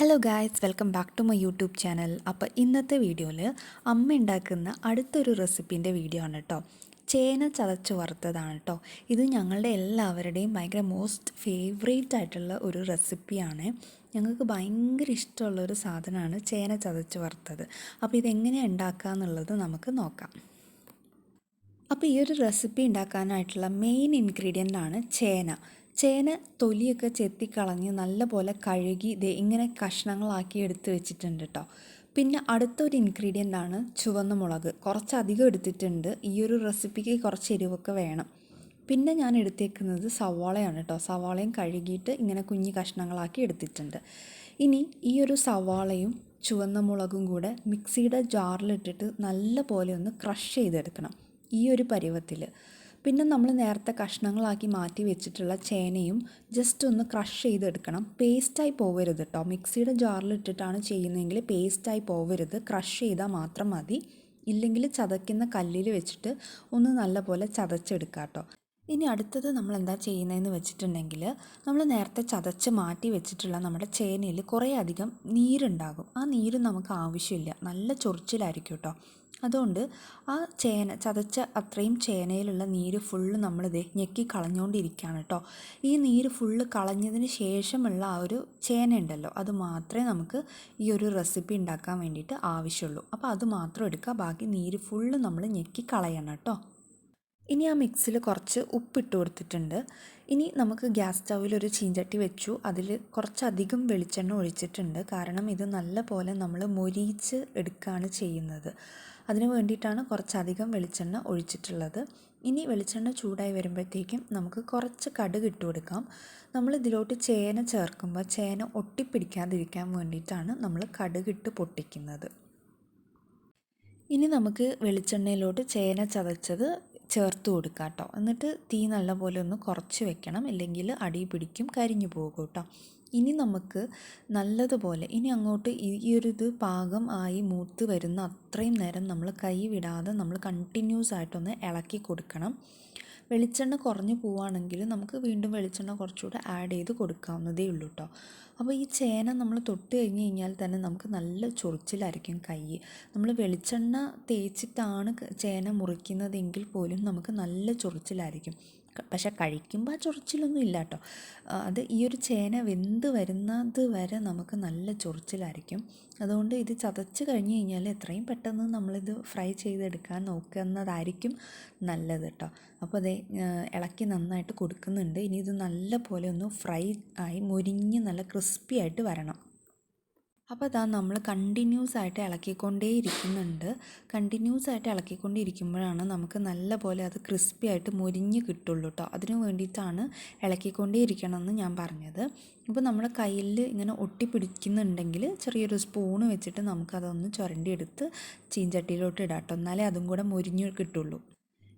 Hello guys welcome back to my YouTube channel അപ്പോൾ ഇന്നത്തെ വീഡിയോയിൽ അമ്മ ഉണ്ടാക്കുന്ന അടുത്തൊരു റെസിപ്പീന്റെ വീഡിയോ ആണ് കേട്ടോ ചേന ചതച്ച് വറുത്തതാണ് കേട്ടോ ഇത് ഞങ്ങളുടെ എല്ലാവരുടെയും ഭയങ്കര മോസ്റ്റ് ഫേവറേറ്റ് ആയിട്ടുള്ള ഒരു റെസിപ്പിയാണ് ഞങ്ങൾക്ക് ഭയങ്കര ഇഷ്ടമുള്ള ഒരു സാധനമാണ് ചേന ചതച്ച് വറുത്തത്. അപ്പോൾ ഇതെങ്ങനെയാണ് ഉണ്ടാക്കുക എന്നുള്ളത് നമുക്ക് നോക്കാം. അപ്പോൾ ഈ ഒരു റെസിപ്പി ഉണ്ടാക്കാനായിട്ടുള്ള മെയിൻ ഇൻഗ്രീഡിയന്റ് ആണ് ചേന. ചേന തൊലിയൊക്കെ ചെത്തിക്കളഞ്ഞ് നല്ലപോലെ കഴുകി ദേ ഇങ്ങനെ കഷ്ണങ്ങളാക്കി എടുത്ത് വെച്ചിട്ടുണ്ട് കേട്ടോ പിന്നെ അടുത്തൊരു ഇൻഗ്രീഡിയന്റ് ആണ് ചുവന്ന മുളക്. കുറച്ചധികം എടുത്തിട്ടുണ്ട്. ഈ ഒരു റെസിപ്പിക്ക് കുറച്ച് എരിവൊക്കെ വേണം. പിന്നെ ഞാൻ എടുത്തേക്കുന്നത് സവാളയാണ് കേട്ടോ സവാളയും കഴുകിയിട്ട് ഇങ്ങനെ കുഞ്ഞു കഷ്ണങ്ങളാക്കി എടുത്തിട്ടുണ്ട്. ഇനി ഈ ഒരു സവാളയും ചുവന്ന മുളകും കൂടെ മിക്സിയുടെ ജാറിലിട്ടിട്ട് നല്ല പോലെ ഒന്ന് ക്രഷ് ചെയ്തെടുക്കണം ഈ ഒരു പരുവത്തിൽ പിന്നെ നമ്മൾ നേരത്തെ കഷ്ണങ്ങളാക്കി മാറ്റി വെച്ചിട്ടുള്ള ചേനയും ജസ്റ്റ് ഒന്ന് ക്രഷ് ചെയ്തെടുക്കണം. പേസ്റ്റായി പോവരുത് കേട്ടോ മിക്സിയുടെ ജാറിലിട്ടിട്ടാണ് ചെയ്യുന്നതെങ്കിൽ പേസ്റ്റായി പോവരുത്. ക്രഷ് ചെയ്താൽ മാത്രം മതി. ഇല്ലെങ്കിൽ ചതയ്ക്കുന്ന കല്ലിൽ വെച്ചിട്ട് ഒന്ന് നല്ലപോലെ ചതച്ചെടുക്കാം കേട്ടോ ഇനി അടുത്തത് നമ്മൾ എന്താ ചെയ്യുന്നതെന്ന് വെച്ചിട്ടുണ്ടെങ്കിൽ നമ്മൾ നേരത്തെ ചതച്ച് മാറ്റി വെച്ചിട്ടുള്ള നമ്മുടെ ചേനയിൽ കുറേ അധികം നീരുണ്ടാകും. ആ നീര് നമുക്ക് ആവശ്യമില്ല. നല്ല ചൊറിച്ചിലായിരിക്കും കേട്ടോ. അതുകൊണ്ട് ആ ചേന ചതച്ച അത്രയും ചേനയിലുള്ള നീര് ഫുള്ള് നമ്മളിത് ഞെക്കി കളഞ്ഞുകൊണ്ടിരിക്കുകയാണ് കേട്ടോ. ഈ നീര് ഫുള്ള് കളഞ്ഞതിന് ശേഷമുള്ള ആ ഒരു ചേന ഉണ്ടല്ലോ അത് മാത്രമേ നമുക്ക് ഈ ഒരു റെസിപ്പി ഉണ്ടാക്കാൻ വേണ്ടിയിട്ട് ആവശ്യമുള്ളൂ. അപ്പോൾ അത് മാത്രം എടുക്കുക. ബാക്കി നീര് ഫുള്ള് നമ്മൾ ഞെക്കി കളയണം കേട്ടോ. ഇനി ആ മിക്സിൽ കുറച്ച് ഉപ്പിട്ട് കൊടുത്തിട്ടുണ്ട്. ഇനി നമുക്ക് ഗ്യാസ് സ്റ്റൗവിൽ ഒരു ചീഞ്ചട്ടി വെച്ചു. അതിൽ കുറച്ചധികം വെളിച്ചെണ്ണ ഒഴിച്ചിട്ടുണ്ട്. കാരണം ഇത് നല്ല പോലെ നമ്മൾ മൊരിയിച്ച് എടുക്കുകയാണ് ചെയ്യുന്നത്. അതിന് വേണ്ടിയിട്ടാണ് കുറച്ചധികം വെളിച്ചെണ്ണ ഒഴിച്ചിട്ടുള്ളത്. ഇനി വെളിച്ചെണ്ണ ചൂടായി വരുമ്പോഴത്തേക്കും നമുക്ക് കുറച്ച് കടുക് ഇട്ട് കൊടുക്കാം. നമ്മൾ ഇതിലോട്ട് ചേന ചേർക്കുമ്പോൾ ചേന ഒട്ടിപ്പിടിക്കാതിരിക്കാൻ വേണ്ടിയിട്ടാണ് നമ്മൾ കടുകിട്ട് പൊട്ടിക്കുന്നത്. ഇനി നമുക്ക് വെളിച്ചെണ്ണയിലോട്ട് ചേന ചതച്ചത് ചേർത്ത് കൊടുക്കുക കേട്ടോ എന്നിട്ട് തീ നല്ലപോലെ ഒന്ന് കുറച്ച് വെക്കണം. ഇല്ലെങ്കിൽ അടി പിടിക്കും കരിഞ്ഞു പോകും കേട്ടോ ഇനി നമുക്ക് നല്ലതുപോലെ ഇനി അങ്ങോട്ട് ഈ ഒരു ഇത് പാകം ആയി മൂത്ത് വരുന്ന അത്രയും നേരം നമ്മൾ കൈ വിടാതെ നമ്മൾ കണ്ടിന്യൂസ് ആയിട്ടൊന്ന് ഇളക്കി കൊടുക്കണം. വെളിച്ചെണ്ണ കുറഞ്ഞു പോവുകയാണെങ്കിൽ നമുക്ക് വീണ്ടും വെളിച്ചെണ്ണ കുറച്ചുകൂടെ ആഡ് ചെയ്ത് കൊടുക്കാവുന്നതേ ഉള്ളൂ കേട്ടോ അപ്പോൾ ഈ ചേന നമ്മൾ തൊട്ട് കഴിഞ്ഞ് കഴിഞ്ഞാൽ തന്നെ നമുക്ക് നല്ല ചൊറിച്ചിലായിരിക്കും കൈ. നമ്മൾ വെളിച്ചെണ്ണ തേച്ചിട്ടാണ് ചേന മുറിക്കുന്നതെങ്കിൽ പോലും നമുക്ക് നല്ല ചൊറിച്ചിലായിരിക്കും. പക്ഷെ കഴിക്കുമ്പോൾ ആ ചൊറിച്ചിലൊന്നും ഇല്ല കേട്ടോ അത് ഈ ഒരു ചേന വെന്ത് വരുന്നത് വരെ നമുക്ക് നല്ല ചൊറിച്ചിലായിരിക്കും. അതുകൊണ്ട് ഇത് ചതച്ച് കഴിഞ്ഞ് കഴിഞ്ഞാൽ എത്രയും പെട്ടെന്ന് നമ്മളിത് ഫ്രൈ ചെയ്തെടുക്കാൻ നോക്കുന്നതായിരിക്കും നല്ലത് കേട്ടോ അപ്പോൾ അതേ ഇളക്കി നന്നായിട്ട് കൊടുക്കുന്നുണ്ട്. ഇനി ഇത് നല്ല പോലെ ഒന്ന് ഫ്രൈ ആയി മുരിഞ്ഞ് നല്ല ക്രിസ്പി ആയിട്ട് വരണം. അപ്പോൾ അതാ നമ്മൾ കണ്ടിന്യൂസ് ആയിട്ട് ഇളക്കിക്കൊണ്ടേ ഇരിക്കുന്നുണ്ട്. കണ്ടിന്യൂസ് ആയിട്ട് ഇളക്കിക്കൊണ്ടിരിക്കുമ്പോഴാണ് നമുക്ക് നല്ല പോലെ അത് ക്രിസ്പി ആയിട്ട് മുരിഞ്ഞ് കിട്ടുള്ളൂ കേട്ടോ അതിനു വേണ്ടിയിട്ടാണ് ഇളക്കിക്കൊണ്ടേ ഇരിക്കണമെന്ന് ഞാൻ പറഞ്ഞത്. അപ്പോൾ നമ്മുടെ കയ്യിൽ ഇങ്ങനെ ഒട്ടിപ്പിടിക്കുന്നുണ്ടെങ്കിൽ ചെറിയൊരു സ്പൂണ് വെച്ചിട്ട് നമുക്കതൊന്ന് ചുരണ്ടിയെടുത്ത് ചീഞ്ചട്ടിയിലോട്ട് ഇടാം കേട്ടോ എന്നാലേ അതും കൂടെ മുരിഞ്ഞ് കിട്ടുള്ളൂ.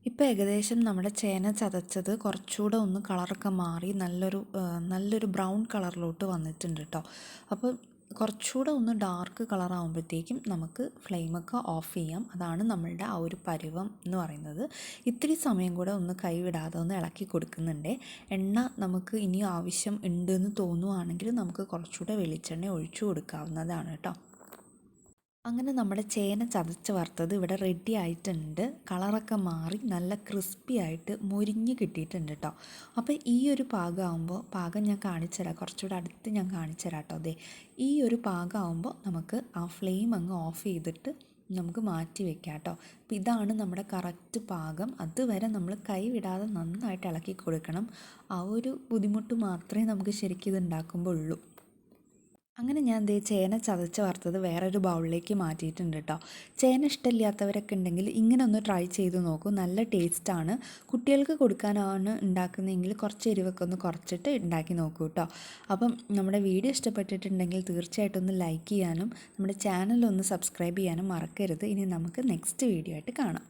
ഇപ്പോൾ ഏകദേശം നമ്മുടെ ചേന ചതച്ചത് കുറച്ചുകൂടെ ഒന്ന് കളറൊക്കെ മാറി നല്ലൊരു നല്ലൊരു ബ്രൗൺ കളറിലോട്ട് വന്നിട്ടുണ്ട് കേട്ടോ അപ്പോൾ കുറച്ചുകൂടെ ഒന്ന് ഡാർക്ക് കളർ ആകുമ്പോഴത്തേക്കും നമുക്ക് ഫ്ലെയിമൊക്കെ ഓഫ് ചെയ്യാം. അതാണ് നമ്മളുടെ ആ ഒരു പരുവം എന്ന് പറയുന്നത്. ഇത്തിരി സമയം കൂടെ ഒന്ന് കൈവിടാതെ ഒന്ന് ഇളക്കി കൊടുക്കുന്നുണ്ട്. എണ്ണ നമുക്ക് ഇനി ആവശ്യം ഉണ്ടെന്ന് തോന്നുവാണെങ്കിൽ നമുക്ക് കുറച്ചുകൂടെ വെളിച്ചെണ്ണ ഒഴിച്ചു കൊടുക്കാവുന്നതാണ് കേട്ടോ. അങ്ങനെ നമ്മുടെ ചേന ചതച്ച് വറുത്തത് ഇവിടെ റെഡി ആയിട്ടുണ്ട്. കളറൊക്കെ മാറി നല്ല ക്രിസ്പി ആയിട്ട് മുരിഞ്ഞ് കിട്ടിയിട്ടുണ്ട് കേട്ടോ അപ്പോൾ ഈ ഒരു പാകമാകുമ്പോൾ പാകം ഞാൻ കാണിച്ചു തരാം. കുറച്ചുകൂടെ അടുത്ത് ഞാൻ കാണിച്ചു തരാം കേട്ടോ അതെ ഈ ഒരു പാകമാകുമ്പോൾ നമുക്ക് ആ ഫ്ലെയിം അങ്ങ് ഓഫ് ചെയ്തിട്ട് നമുക്ക് മാറ്റി വെക്കാം കേട്ടോ അപ്പോൾ ഇതാണ് നമ്മുടെ കറക്റ്റ് പാകം. അതുവരെ നമ്മൾ കൈ വിടാതെ നന്നായിട്ട് ഇളക്കി കൊടുക്കണം. ആ ഒരു ബുദ്ധിമുട്ട് മാത്രമേ നമുക്ക് ശരിക്കും ഇത് ഉണ്ടാക്കുമ്പോൾ ഉള്ളൂ. അങ്ങനെ ഞാൻ ദേ ചേന ചതച്ച് വറുത്തത് വേറൊരു ബൗളിലേക്ക് മാറ്റിയിട്ടുണ്ട് കേട്ടോ ചേന ഇഷ്ടമില്ലാത്തവരൊക്കെ ഉണ്ടെങ്കിൽ ഇങ്ങനെ ഒന്ന് ട്രൈ ചെയ്ത് നോക്കൂ. നല്ല ടേസ്റ്റാണ് കുട്ടികൾക്ക് കൊടുക്കാനാണ് ഉണ്ടാക്കുന്നതെങ്കിൽ കുറച്ച് എരിവൊക്കെ ഒന്ന് കുറച്ചിട്ട് ഉണ്ടാക്കി നോക്കൂ കേട്ടോ അപ്പം നമ്മുടെ വീഡിയോ ഇഷ്ടപ്പെട്ടിട്ടുണ്ടെങ്കിൽ തീർച്ചയായിട്ടും ഒന്ന് ലൈക്ക് ചെയ്യാനും നമ്മുടെ ചാനൽ ഒന്ന് സബ്സ്ക്രൈബ് ചെയ്യാനും മറക്കരുത്. ഇനി നമുക്ക് നെക്സ്റ്റ് വീഡിയോ ആയിട്ട് കാണാം.